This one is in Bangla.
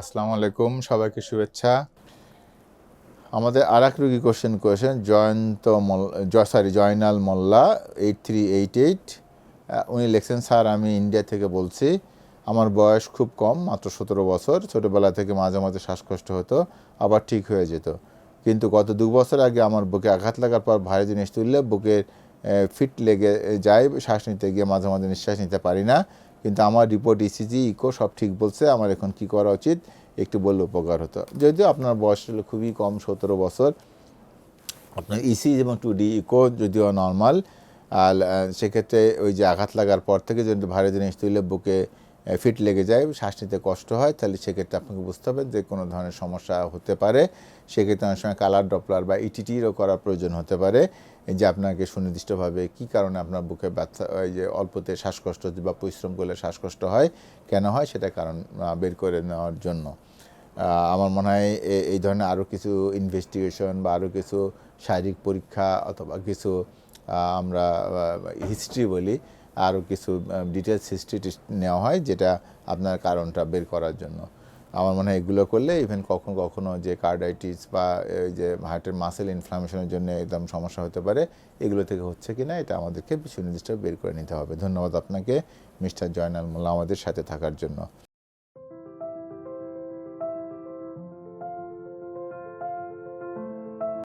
আসসালামু আলাইকুম, সবাইকে শুভেচ্ছা। আমাদের আর এক রুগী কোশ্চেন করেছেন, Jayanta sorry Joynal Molla eight three eight eight উনি লিখছেন, স্যার, আমি ইন্ডিয়া থেকে বলছি, আমার বয়স খুব কম, মাত্র সতেরো বছর। ছোটোবেলা থেকে মাঝে মাঝে শ্বাসকষ্ট হতো, আবার ঠিক হয়ে যেত। কিন্তু গত দু বছর আগে আমার বুকে আঘাত লাগার পর ভারী জিনিস তুললে বুকের ফিট লেগে যায়, শ্বাস নিতে গিয়ে মাঝে মাঝে নিঃশ্বাস নিতে পারি না। কিন্তু আমার রিপোর্ট ইসিজি ইকো সব ঠিক বলছে আমার এখন কি করা উচিত? একটু বললে উপকার হতো। যদিও আপনার বয়স হলো খুবই কম সতেরো বছর। আপনার ইসি এবং টু ডি ইকো যদিও নর্মাল আর সেক্ষেত্রে ওই যে আঘাত লাগার পর থেকে যদি ভারী জিনিস তুলে বুকে ফিট লেগে যায়, শ্বাস নিতে কষ্ট হয়, তাহলে সেক্ষেত্রে আপনাকে বুঝতে হবে যে কোনো ধরনের সমস্যা হতে পারে। সেক্ষেত্রে অনেক সময় কালার ডপলার বা ইটিটিরও করার প্রয়োজন হতে পারে। যে আপনাকে সুনির্দিষ্টভাবে কি কারণে আপনার বুকে ব্যথা ওই যে অল্পতে শ্বাসকষ্ট বা পরিশ্রম করলে শ্বাসকষ্ট হয়, কেন হয় সেটা কারণ বের করে নেওয়ার জন্য। আমার মনে হয় এই ধরনের আরও কিছু ইনভেস্টিগেশন বা আরও কিছু শারীরিক পরীক্ষা অথবা কিছু আমরা হিস্ট্রি বলি আরও কিছু ডিটেলস হিস্ট্রি নেওয়া হয় যেটা আপনার কারণটা বের করার জন্য। আমার মনে হয় এগুলো করলে ইভেন কখনো কখনো যে কার্ডাইটিস বা এই যে হার্টের মাসেল ইনফ্লামেশনের জন্য একদম সমস্যা হতে পারে, এগুলো থেকে হচ্ছে কি না এটা আমাদেরকে সুনির্দিষ্ট বের করে নিতে হবে। ধন্যবাদ আপনাকে, মিস্টার জয়নাল মোল্লা আমাদের সাথে থাকার জন্য।